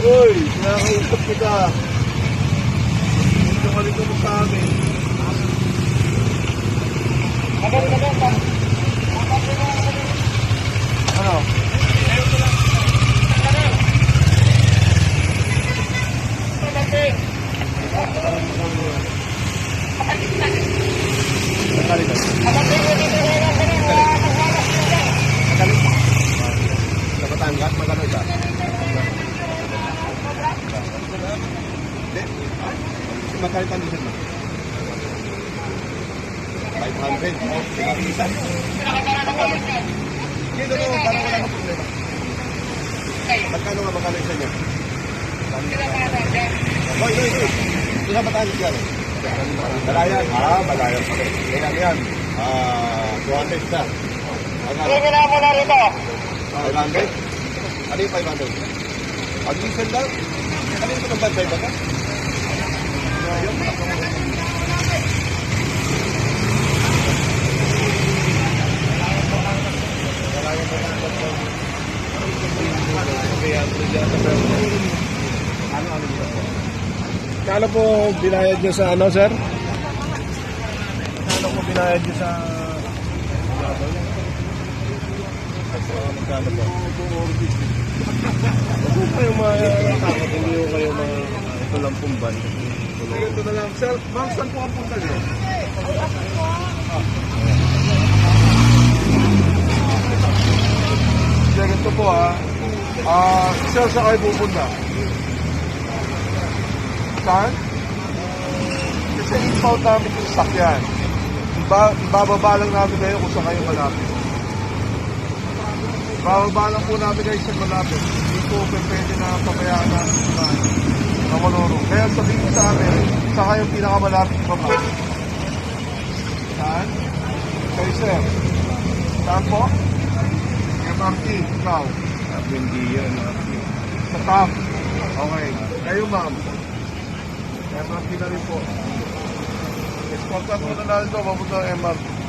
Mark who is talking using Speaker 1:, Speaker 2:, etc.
Speaker 1: Uy, nakakausap kita. Huwag ka malito mo sa amin. Ano? Sa Batangas, magkano? Hindi. Magkano ang diesel mo? 500. Oh, isa. Magkano? Hindi, totoo. Parang wala kang problema. Magkano nga magkano isa niya? Hoy, hoy, hoy. Ito sa Batangas yan. Malayan. Ah. Kaya ano yan? Ah, 200 na. Magkano?
Speaker 2: Sige na muna rito.
Speaker 1: 500? Ano yung 500? Ang diesel lang? Ano yung ng bantay ba ka?
Speaker 3: Kano po binayad nyo sa ano, sir? Kano po binayad nyo sa... Magkano po? Huwag kayo matakot, hindi ko kayo pong ban.
Speaker 1: Ito na lang. Sir, ma'am, saan po ang punta niyo?
Speaker 3: Sir, ito po ha. Ah, sir, sa kayo pupunta? Saan? Kasi inbound namin yung sakyan. Iba, ibababa lang namin kayo kung saan kayo malapit. Ibababa lang po namin kayo sa malapit. Hindi po pwede na pabayaan sa na malurong. Kaya sabihin sa amin, saan kayo pinakamalapit baba? Saan? Kayo, sir. Saan po? MRT, ikaw.
Speaker 1: Hindi yun.
Speaker 3: Sa top. Okay. Kayo, ma'am. MRT na rin po. Escortan mo na natin ito, papunta ng MRT.